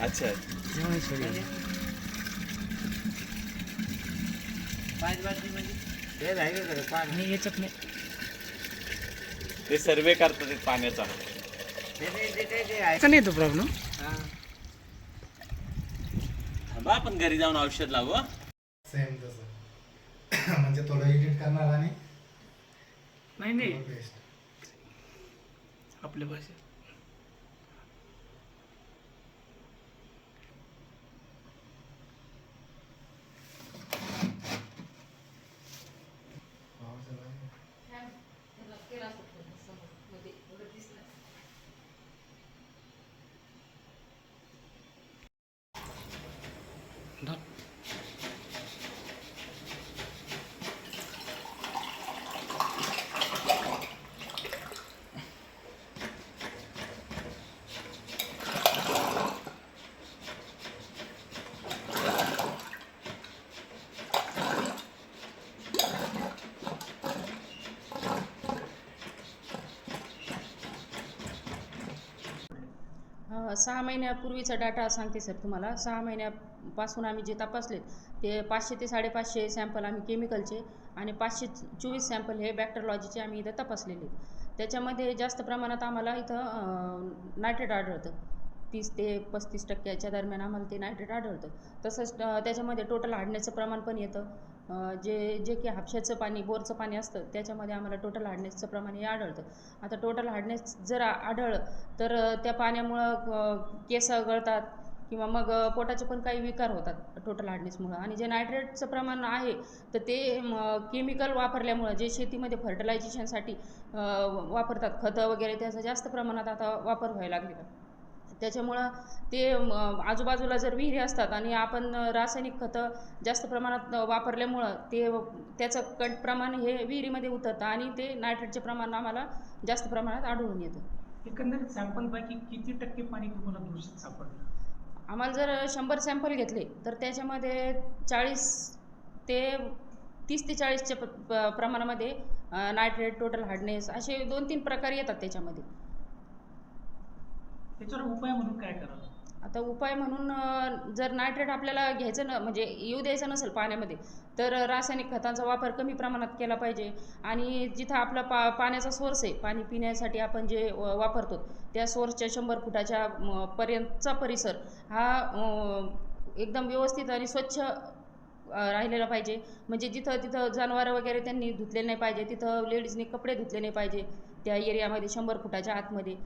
अच्छा ते सर्वे करतात ते पाण्याचा का नाही तो प्रॉब्लेम थांबा आपण घरी जाऊन औषध लावू हं? सेम तसं. म्हणजे थोडं एडिट करणार आणि नाही नाही. बेस्ट आपल्या भाषेत अ, सहा महिन्यापूर्वीचा डाटा सांगते सर तुम्हाला. सहा महिन्या पासून आम्ही जे तपासलेत ते पाचशे ते साडेपाचशे सॅम्पल आम्ही केमिकलचे आणि पाचशे चोवीस सॅम्पल हे बॅक्टरलॉजीचे आम्ही इथं तपासलेले. आहेत. त्याच्यामध्ये जास्त प्रमाणात आम्हाला इथं नायट्रेट आढळतं. तीस ते पस्तीस टक्क्याच्या दरम्यान आम्हाला ते नायट्रेट आढळतं. तसंच त्याच्यामध्ये टोटल हाडण्याचं प्रमाण पण येतं. जे जे की हापशाचं पाणी बोरचं पाणी असतं त्याच्यामध्ये आम्हाला टोटल हाडण्याचं प्रमाण हे आढळतं. आता टोटल हार्डनेस जर आढळलं तर त्या पाण्यामुळं केस गळतात किंवा मग पोटाचे पण काही विकार होतात टोटल हार्डनेसमुळं आणि जे नायट्रेटचं प्रमाण आहे तर ते केमिकल वापरल्यामुळं जे शेतीमध्ये फर्टिलायझेशनसाठी वापरतात खतं वगैरे त्याचा जास्त प्रमाणात आता वापर व्हायला लागलेला. त्याच्यामुळं ते आजूबाजूला जर विहिरी असतात आणि आपण रासायनिक खतं जास्त प्रमाणात वापरल्यामुळं ते त्याचं कट प्रमाण हे विहिरीमध्ये उतरतं आणि ते नायट्रेटचे प्रमाण आम्हाला जास्त प्रमाणात आढळून येतं. एकंदरीत सॅम्पलपैकी किती टक्के पाणी तुम्हाला दूषित सापडलं? आम्हाला जर शंभर सॅम्पल घेतले तर त्याच्यामध्ये चाळीस ते तीस ते चाळीसच्या प- प- प्रमाणामध्ये नायट्रेट टोटल हार्डनेस असे दोन तीन प्रकार येतात त्याच्यामध्ये. त्याच्यावर उपाय म्हणून काय करावं आता उपाय म्हणून जर नायट्रेट आपल्याला घ्यायचं न म्हणजे येऊ द्यायचं नसेल पाण्यामध्ये तर रासायनिक खतांचा वापर कमी प्रमाणात केला पाहिजे. आणि जिथं आपला पा पाण्याचा सोर्स आहे पाणी पिण्यासाठी आपण जे व- वापरतो त्या सोर्सच्या शंभर फुटाच्या पर्यंतचा परिसर हा एकदम व्यवस्थित आणि स्वच्छ राहिलेला पाहिजे. म्हणजे जिथं तिथं जनावरं वगैरे त्यांनी धुतले नाही पाहिजे तिथं लेडीजनी कपडे धुतले नाही पाहिजे त्या एरियामध्ये शंभर फुटाच्या आतमध्ये.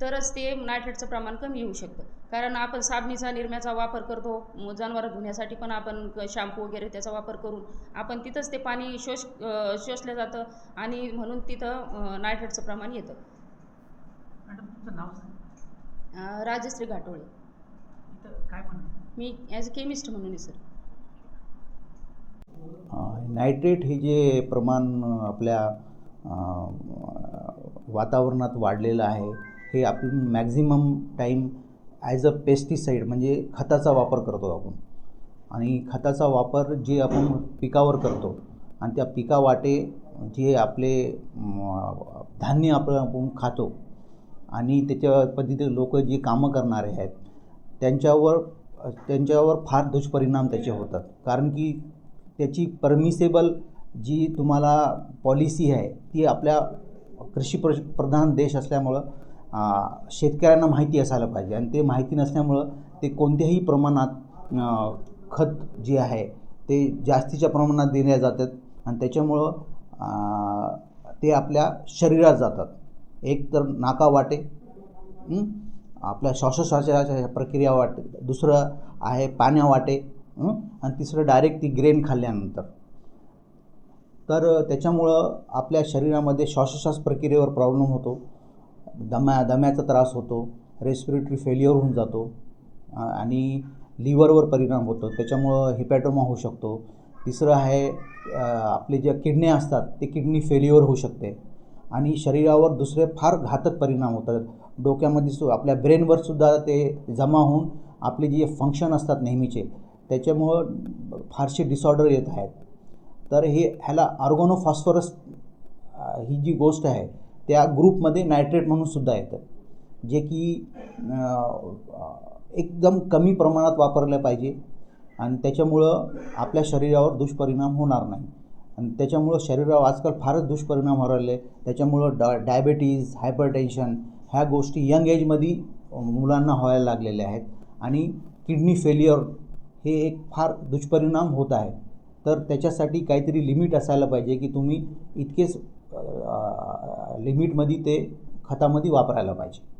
तरच ते नायट्रेटचं प्रमाण कमी येऊ शकतं. कारण आपण साबणीचा निरम्याचा वापर करतो. जनावरं धुण्यासाठी पण आपण शॅम्पू वगैरे त्याचा वापर करून आपण तिथंच ते पाणी शोष शोषलं जातं आणि म्हणून तिथं नायट्रेटचं प्रमाण येतं. मॅडम तुमचं नाव सांग. अ, राजश्री घाटोळे. इथं काय मी ॲज अ केमिस्ट म्हणून आहे सर. नायट्रेट हे जे प्रमाण आपल्या वातावरणात वाढलेलं आहे हे आपण maximum time as a pesticide म्हणजे खताचा वापर करतो आपण. आणि खताचा वापर जे आपण पिकावर करतो आणि त्या पिकावाटे जे आपले धान्य आपण आपण खातो आणि त्याच्या पद्धतीने लोक जे कामं करणारे आहेत त्यांच्यावर त्यांच्यावर फार दुष्परिणाम त्याचे होतात. कारण की त्याची परमिसेबल जी तुम्हाला पॉलिसी आहे ती आपल्या कृषी प्र प्रधान देश असल्यामुळं शेतकऱ्यांना माहिती असायला पाहिजे. आणि ते माहिती नसल्यामुळं ते कोणत्याही प्रमाणात खत जे आहे ते जास्तीच्या प्रमाणात दिल्या जातात. आणि त्याच्यामुळं ते आपल्या शरीरात जातात. एक तर नाका वाटे आपल्या श्वासोश्वासाच्या प्रक्रिया वाटे दुसरं आहे पाण्या वाटे आणि तिसरं डायरेक्ट ती ग्रेन खाल्ल्यानंतर. तर त्याच्यामुळं आपल्या शरीरामध्ये श्वासोश्वास प्रक्रियेवर प्रॉब्लेम होतो. दम्या दम्याचा त्रास होतो रेस्पिरेटरी फेल्युअर होऊन जातो आणि लिव्हरवर परिणाम होतो. त्याच्यामुळं हिपॅटोमा होऊ शकतो. तिसरं आहे आपले ज्या किडन्या असतात ते किडनी फेल्युअर होऊ शकते. आणि शरीरावर दुसरे फार घातक परिणाम होतात. डोक्यामध्ये सु आपल्या ब्रेनवर सुद्धा ते जमा होऊन आपले जे फंक्शन असतात नेहमीचे त्याच्यामुळं फारसे डिसऑर्डर येत आहेत. तर हे ह्याला ऑर्गोनोफॉस्फरस ही जी गोष्ट आहे त्या ग्रुपमध्ये नायट्रेट म्हणून सुद्धा येतं. जे की एकदम कमी प्रमाणात वापरलं पाहिजे. आणि त्याच्यामुळं आपल्या शरीरावर दुष्परिणाम होणार नाही. आणि त्याच्यामुळं शरीरावर आजकाल फारच दुष्परिणाम होऊ राहिले. त्याच्यामुळं डा डायबेटीज हायपरटेन्शन ह्या गोष्टी यंग एजमध्ये मुलांना व्हायला लागलेल्या आहेत. आणि किडनी फेल्युअर हे एक फार दुष्परिणाम होत आहे. तर त्याच्यासाठी काहीतरी लिमिट असायला पाहिजे की तुम्ही इतकेच लिमिटमध्ये ते खतामध्ये वापरायला पाहिजे.